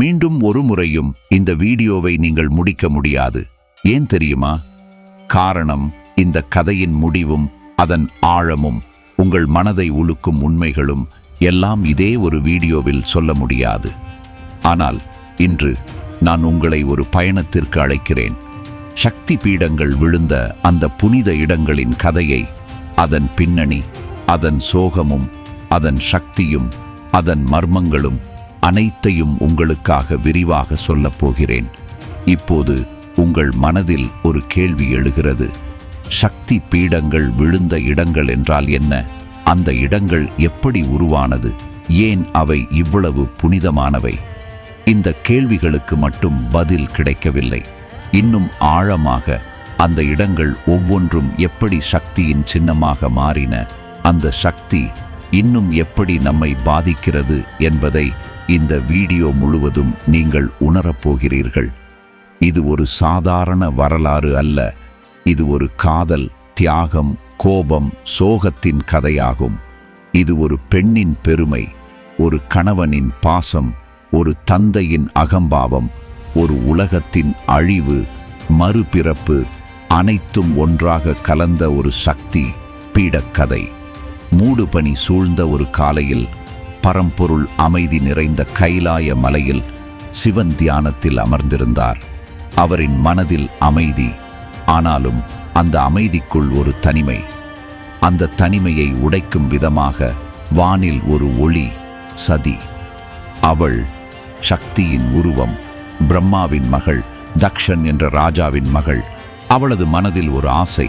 மீண்டும் ஒரு முறையும் இந்த வீடியோவை நீங்கள் முடிக்க முடியாது. ஏன் தெரியுமா? காரணம் இந்த கதையின் முடிவும் அதன் ஆழமும் உங்கள் மனதை உலுக்கும் உண்மைகளும் எல்லாம் இதே ஒரு வீடியோவில் சொல்ல முடியாது. ஆனால் இன்று நான் உங்களை ஒரு பயணத்திற்கு அழைக்கிறேன். சக்தி பீடங்கள் விழுந்த அந்த புனித இடங்களின் கதையை அதன் பின்னணி அதன் சோகமும் அதன் சக்தியும் அதன் மர்மங்களும் அனைத்தையும் உங்களுக்காக விரிவாக சொல்லப் போகிறேன். இப்போது உங்கள் மனதில் ஒரு கேள்வி எழுகிறது. சக்தி பீடங்கள் விழுந்த இடங்கள் என்றால் என்ன? அந்த இடங்கள் எப்படி உருவானது? ஏன் அவை இவ்வளவு புனிதமானவை? இந்த கேள்விகளுக்கு மட்டும் பதில் கிடைக்கவில்லை. இன்னும் ஆழமாக அந்த இடங்கள் ஒவ்வொன்றும் எப்படி சக்தியின் சின்னமாக மாறின? அந்த சக்தி இன்னும் எப்படி நம்மை பாதிக்கிறது என்பதை இந்த வீடியோ முழுவதும் நீங்கள் உணரப்போகிறீர்கள் இது ஒரு சாதாரண வரலாறு அல்ல. இது ஒரு காதல் தியாகம் கோபம் சோகத்தின் கதையாகும். இது ஒரு பெண்ணின் பெருமை ஒரு கணவனின் பாசம் ஒரு தந்தையின் அகம்பாவம் ஒரு உலகத்தின் அழிவு மறுபிறப்பு அனைத்தும் ஒன்றாக கலந்த ஒரு சக்தி பீடக்கதை. மூடுபனி சூழ்ந்த ஒரு காலையில் பரம்பொருள் அமைதி நிறைந்த கைலாய மலையில் சிவன் தியானத்தில் அமர்ந்திருந்தார். அவரின் மனதில் அமைதி ஆனாலும் அந்த அமைதிக்குள் ஒரு தனிமை. அந்த தனிமையை உடைக்கும் விதமாக வானில் ஒரு ஒளி சதி. அவள் சக்தியின் உருவம் பிரம்மாவின் மகள் தக்ஷன் என்ற ராஜாவின் மகள். அவளது மனதில் ஒரு ஆசை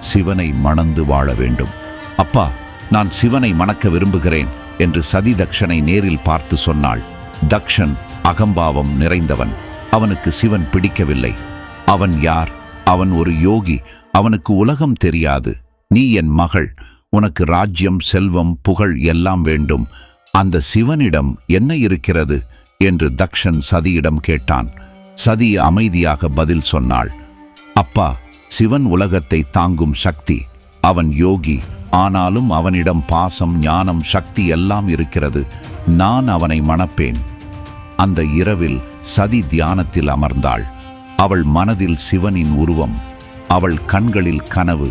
சிவனை மணந்து வாழ வேண்டும். அப்பா நான் சிவனை மணக்க விரும்புகிறேன். என்று சதி தக்ஷனை நேரில் பார்த்து சொன்னாள். தக்ஷன் அகம்பாவம் நிறைந்தவன். அவனுக்கு சிவன் பிடிக்கவில்லை. அவன் யார்? அவன் ஒரு யோகி. அவனுக்கு உலகம் தெரியாது. நீ என் மகள். உனக்கு ராஜ்யம் செல்வம் புகழ் எல்லாம் வேண்டும். அந்த சிவனிடம் என்ன இருக்கிறது? என்று தக்ஷன் சதியிடம் கேட்டான். சதி அமைதியாக பதில் சொன்னாள். அப்பா சிவன் உலகத்தை தாங்கும் சக்தி. அவன் யோகி. ஆனாலும் அவனிடம் பாசம் ஞானம் சக்தி எல்லாம் இருக்கிறது. நான் அவனை மணப்பேன். அந்த இரவில் சதி தியானத்தில் அமர்ந்தாள். அவள் மனதில் சிவனின் உருவம். அவள் கண்களில் கனவு.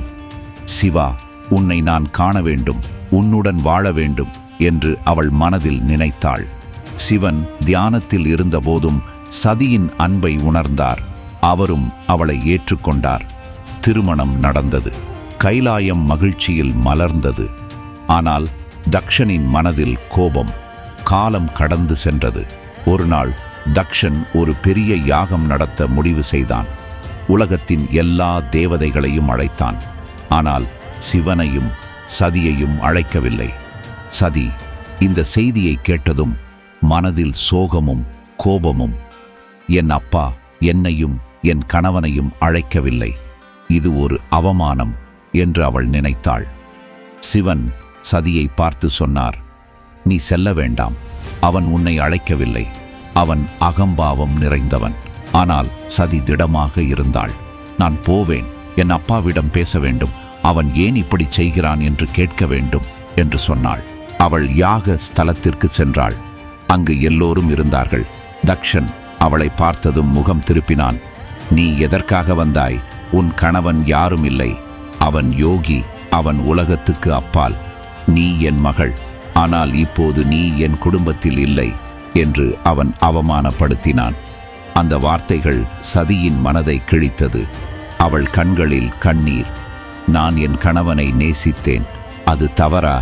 சிவா உன்னை நான் காண வேண்டும். உன்னுடன் வாழ வேண்டும் என்று அவள் மனதில் நினைத்தாள். சிவன் தியானத்தில் இருந்தபோதும் சதியின் அன்பை உணர்ந்தார். அவரும் அவளை ஏற்றுக்கொண்டார். திருமணம் நடந்தது. கைலாயம் மகிழ்ச்சியில் மலர்ந்தது. ஆனால் தக்ஷனின் மனதில் கோபம் காலம் கடந்து சென்றது. ஒரு நாள் தக்ஷன் ஒரு பெரிய யாகம் நடத்த முடிவு செய்தான். உலகத்தின் எல்லா தேவதைகளையும் அழைத்தான். ஆனால் சிவனையும் சதியையும் அழைக்கவில்லை. சதி இந்த செய்தியை கேட்டதும் மனதில் சோகமும் கோபமும் என் அப்பா என்னையும் என் கணவனையும் அழைக்கவில்லை. இது ஒரு அவமானம். என்று அவள் நினைத்தாள். சிவன் சதியை பார்த்து சொன்னார் நீ செல்ல வேண்டாம். அவன் உன்னை அழைக்கவில்லை. அவன் அகம்பாவம் நிறைந்தவன். ஆனால் சதி திடமாக இருந்தாள். நான் போவேன். என் அப்பாவிடம் பேச வேண்டும். அவன் ஏன் இப்படி செய்கிறான் என்று கேட்க வேண்டும் என்று சொன்னாள். அவள் யாக ஸ்தலத்திற்கு சென்றாள். அங்கு எல்லோரும் இருந்தார்கள். தக்ஷன் அவளை பார்த்ததும் முகம் திருப்பினான். நீ எதற்காக வந்தாய்? உன் கணவன் யாரும் இல்லை. அவன் யோகி அவன் உலகத்துக்கு அப்பால். நீ என் மகள் ஆனால் இப்போது நீ என் குடும்பத்தில் இல்லை என்று அவன் அவமானப்படுத்தினான். அந்த வார்த்தைகள் சதியின் மனதை கிழித்தது. அவள் கண்களில் கண்ணீர். நான் என் கணவனை நேசித்தேன். அது தவறா?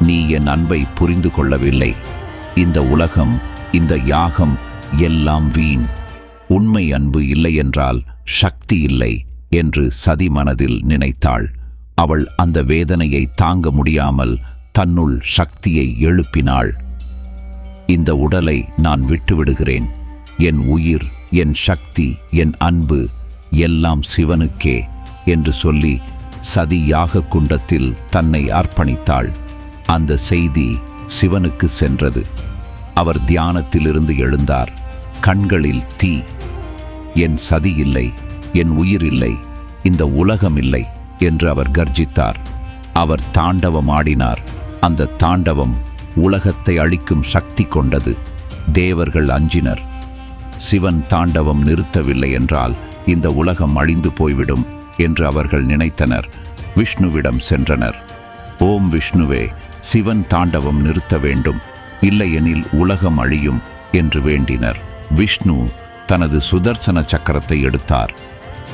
நீ என் அன்பை புரிந்து கொள்ளவில்லை. இந்த உலகம் இந்த யாகம் எல்லாம் வீண். உண்மை அன்பு இல்லையென்றால் சக்தி இல்லை. என்று சதி மனதில் நினைத்தாள். அவள் அந்த வேதனையை தாங்க முடியாமல் தன்னுள் சக்தியை எழுப்பினாள். இந்த உடலை நான் விட்டுவிடுகிறேன். என் உயிர் என் சக்தி என் அன்பு எல்லாம் சிவனுக்கே என்று சொல்லி சதி யாக குண்டத்தில் தன்னை அர்ப்பணித்தாள். அந்த செய்தி சிவனுக்கு சென்றது. அவர் தியானத்திலிருந்து எழுந்தார். கண்களில் தீ. என் சதி இல்லை. என் உயிர் இல்லை இந்த உலகம் இல்லை என்று அவர் கர்ஜித்தார். அவர் தாண்டவம் ஆடினார் அந்த தாண்டவம் உலகத்தை அழிக்கும் சக்தி கொண்டது. தேவர்கள் அஞ்சினர். சிவன் தாண்டவம் நிறுத்தவில்லை என்றால் இந்த உலகம் அழிந்து போய்விடும் என்று அவர்கள் நினைத்தனர். விஷ்ணுவிடம் சென்றனர். ஓம் விஷ்ணுவே சிவன் தாண்டவம் நிறுத்த வேண்டும். இல்லையெனில் உலகம் அழியும் என்று வேண்டினர். விஷ்ணு தனது சுதர்சன சக்கரத்தை எடுத்தார்.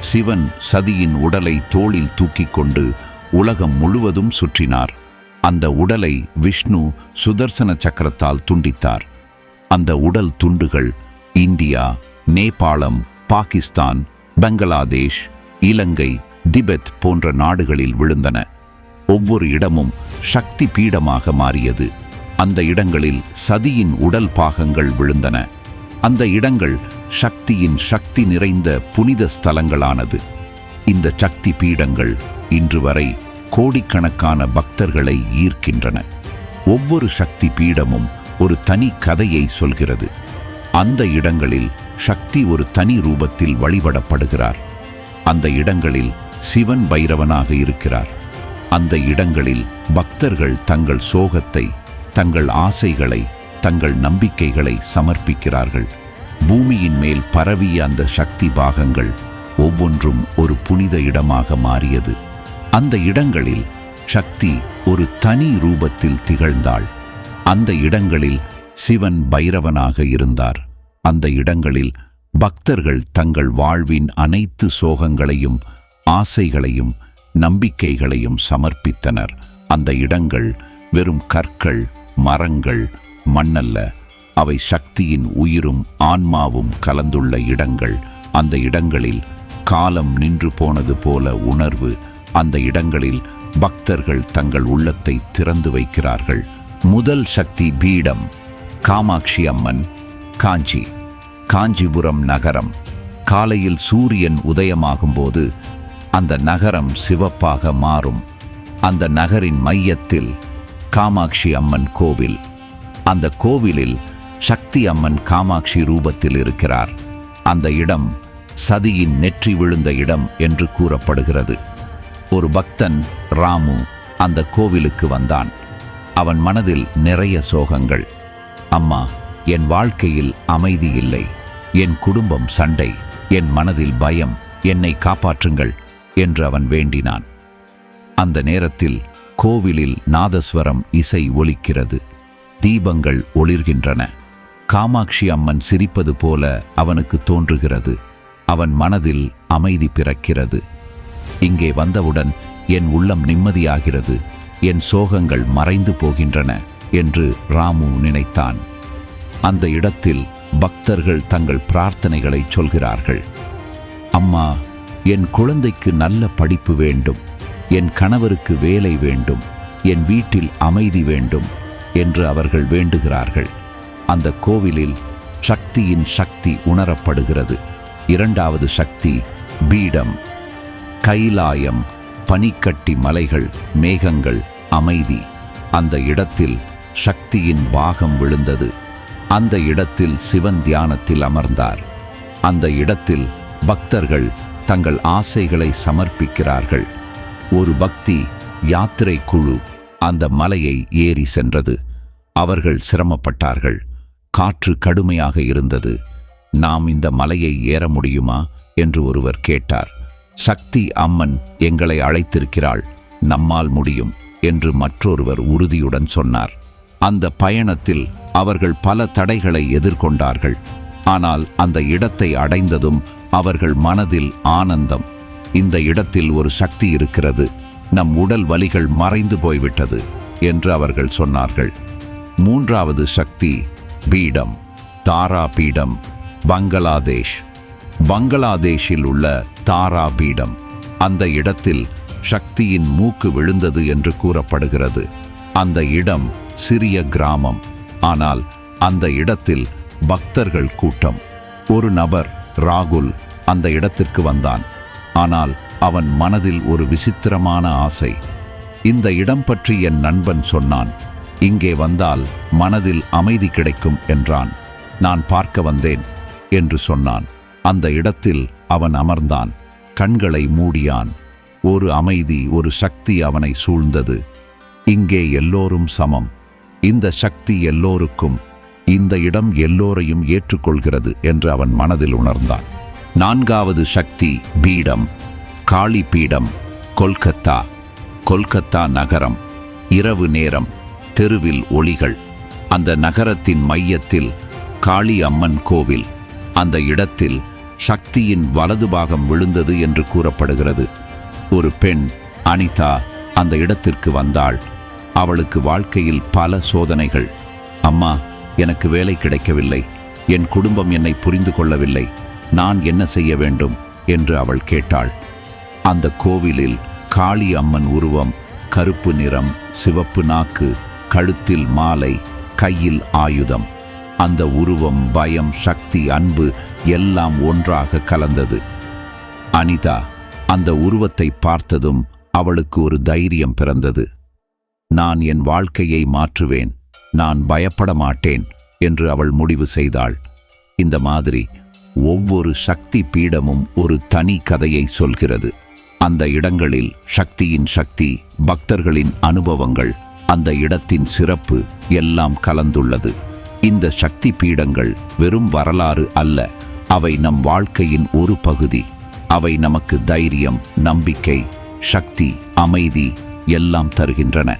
சிவன் சதியின் உடலை தோளில் தூக்கிக் கொண்டு உலகம் முழுவதும் சுற்றினார். அந்த உடலை விஷ்ணு சுதர்சன சக்கரத்தால் துண்டித்தார். அந்த உடல் துண்டுகள் இந்தியா நேபாளம் பாகிஸ்தான் பங்களாதேஷ் இலங்கை திபெத் போன்ற நாடுகளில் விழுந்தன. ஒவ்வொரு இடமும் சக்தி பீடமாக மாறியது. அந்த இடங்களில் சதியின் உடல் பாகங்கள் விழுந்தன. அந்த இடங்கள் சக்தியின் சக்தி நிறைந்த புனித ஸ்தலங்களானது. இந்த சக்தி பீடங்கள் இன்று வரை கோடிக்கணக்கான பக்தர்களை ஈர்க்கின்றன. ஒவ்வொரு சக்தி பீடமும் ஒரு தனி கதையை சொல்கிறது. அந்த இடங்களில் சக்தி ஒரு தனி ரூபத்தில் வழிபடப்படுகிறார். அந்த இடங்களில் சிவன் பைரவனாக இருக்கிறார். அந்த இடங்களில் பக்தர்கள் தங்கள் சோகத்தை தங்கள் ஆசைகளை தங்கள் நம்பிக்கைகளை சமர்ப்பிக்கிறார்கள். பூமியின் மேல் பரவிய அந்த சக்தி பாகங்கள் ஒவ்வொன்றும் ஒரு புனித இடமாக மாறியது. அந்த இடங்களில் சக்தி ஒரு தனி ரூபத்தில் திகழ்ந்தாள். அந்த இடங்களில் சிவன் பைரவனாக இருந்தார். அந்த இடங்களில் பக்தர்கள் தங்கள் வாழ்வின் அனைத்து சோகங்களையும் ஆசைகளையும் நம்பிக்கைகளையும் சமர்ப்பித்தனர். அந்த இடங்கள் வெறும் கற்கள் மரங்கள் மண்ணல்ல. அவை சக்தியின் உயிரும் ஆன்மாவும் கலந்துள்ள இடங்கள். அந்த இடங்களில் காலம் நின்று போனது போல உணர்வு. அந்த இடங்களில் பக்தர்கள் தங்கள் உள்ளத்தை திறந்து வைக்கிறார்கள். முதல் சக்தி பீடம் காமாட்சி அம்மன் காஞ்சி. காஞ்சிபுரம் நகரம். காலையில் சூரியன் உதயமாகும்போது அந்த நகரம் சிவப்பாக மாறும். அந்த நகரின் மையத்தில் காமாட்சி அம்மன் கோவில். அந்த கோவிலில் சக்தி அம்மன் காமாட்சி ரூபத்தில் இருக்கிறார். அந்த இடம் சதியின் நெற்றி விழுந்த இடம் என்று கூறப்படுகிறது. ஒரு பக்தன் ராமு அந்த கோவிலுக்கு வந்தான். அவன் மனதில் நிறைய சோகங்கள். அம்மா என் வாழ்க்கையில் அமைதி இல்லை. என் குடும்பம் சண்டை. என் மனதில் பயம். என்னை காப்பாற்றுங்கள் என்று அவன் வேண்டினான். அந்த நேரத்தில் கோவிலில் நாதஸ்வரம் இசை ஒலிக்கிறது. தீபங்கள் ஒளிர்கின்றன. காமாட்சி அம்மன் சிரிப்பது போல அவனுக்கு தோன்றுகிறது. அவன் மனதில் அமைதி பிறக்கிறது. இங்கே வந்தவுடன் என் உள்ளம் நிம்மதியாகிறது. என் சோகங்கள் மறைந்து போகின்றன என்று ராமு நினைத்தான். அந்த இடத்தில் பக்தர்கள் தங்கள் பிரார்த்தனைகளை சொல்கிறார்கள். அம்மா என் குழந்தைக்கு நல்ல படிப்பு வேண்டும். என் கணவருக்கு வேலை வேண்டும். என் வீட்டில் அமைதி வேண்டும் என்று அவர்கள் வேண்டுகிறார்கள். அந்த கோவிலில் சக்தியின் சக்தி உணரப்படுகிறது. இரண்டாவது சக்தி பீடம். கைலாயம் பனிக்கட்டி மலைகள் மேகங்கள் அமைதி. அந்த இடத்தில் சக்தியின் பாகம் விழுந்தது. அந்த இடத்தில் சிவன் தியானத்தில் அமர்ந்தார். அந்த இடத்தில் பக்தர்கள் தங்கள் ஆசைகளை சமர்ப்பிக்கிறார்கள். ஒரு பக்தி யாத்திரை குழு அந்த மலையை ஏறி சென்றது. அவர்கள் சிரமப்பட்டார்கள். காற்று கடுமையாக இருந்தது. நாம் இந்த மலையை ஏற முடியுமா? என்று ஒருவர் கேட்டார். சக்தி அம்மன் எங்களை அழைத்திருக்கிறாள். நம்மால் முடியும் என்று மற்றொருவர் உறுதியுடன் சொன்னார். அந்த பயணத்தில் அவர்கள் பல தடைகளை எதிர்கொண்டார்கள். ஆனால் அந்த இடத்தை அடைந்ததும் அவர்கள் மனதில் ஆனந்தம். இந்த இடத்தில் ஒரு சக்தி இருக்கிறது. நம் உடல் வலிகள் மறைந்து போய்விட்டது என்று அவர்கள் சொன்னார்கள். மூன்றாவது சக்தி பீடம் தாரா பீடம் பங்களாதேஷ். பங்களாதேஷில் உள்ள தாரா பீடம் அந்த இடத்தில் சக்தியின் மூக்கு விழுந்தது என்று கூறப்படுகிறது. அந்த இடம் சிறிய கிராமம் ஆனால் அந்த இடத்தில் பக்தர்கள் கூட்டம். ஒரு நபர் ராகுல் அந்த இடத்திற்கு வந்தான். ஆனால் அவன் மனதில் ஒரு விசித்திரமான ஆசை. இந்த இடம் பற்றி என் நண்பன் சொன்னான். இங்கே வந்தால் மனதில் அமைதி கிடைக்கும் என்றான். நான் பார்க்க வந்தேன் என்று சொன்னான். அந்த இடத்தில் அவன் அமர்ந்தான். கண்களை மூடியான். ஒரு அமைதி ஒரு சக்தி அவனை சூழ்ந்தது. இங்கே எல்லோரும் சமம். இந்த சக்தி எல்லோருக்கும் இந்த இடம் எல்லோரையும் ஏற்றுக்கொள்கிறது என்று அவன் மனதில் உணர்ந்தான். நான்காவது சக்தி பீடம். காளி பீடம். கொல்கத்தா. கொல்கத்தா நகரம். இரவு நேரம். தெருவில் ஒளிகள். அந்த நகரத்தின் மையத்தில் காளி அம்மன் கோவில். அந்த இடத்தில் சக்தியின் வலது பாகம் விழுந்தது என்று கூறப்படுகிறது. ஒரு பெண் அனிதா அந்த இடத்திற்கு வந்தாள். அவளுக்கு வாழ்க்கையில் பல சோதனைகள். அம்மா எனக்கு வேலை கிடைக்கவில்லை. என் குடும்பம் என்னை புரிந்து கொள்ளவில்லை. நான் என்ன செய்ய வேண்டும்? என்று அவள் கேட்டாள். அந்த கோவிலில் காளி அம்மன் உருவம் கருப்பு நிறம் சிவப்பு நாக்கு கழுத்தில் மாலை கையில் ஆயுதம். அந்த உருவம் பயம் சக்தி அன்பு எல்லாம் ஒன்றாக கலந்தது. அனிதா அந்த உருவத்தை பார்த்ததும் அவளுக்கு ஒரு தைரியம் பிறந்தது. நான் என் வாழ்க்கையை மாற்றுவேன். நான் பயப்பட மாட்டேன் என்று அவள் முடிவு செய்தாள். இந்த மாதிரி ஒவ்வொரு சக்தி பீடமும் ஒரு தனி கதையை சொல்கிறது. அந்த இடங்களில் சக்தியின் சக்தி பக்தர்களின் அனுபவங்கள் அந்த இடத்தின் சிறப்பு எல்லாம் கலந்துள்ளது. இந்த சக்தி பீடங்கள் வெறும் வரலாறு அல்ல. அவை நம் வாழ்க்கையின் ஒரு பகுதி. அவை நமக்கு தைரியம் நம்பிக்கை சக்தி அமைதி எல்லாம் தருகின்றன.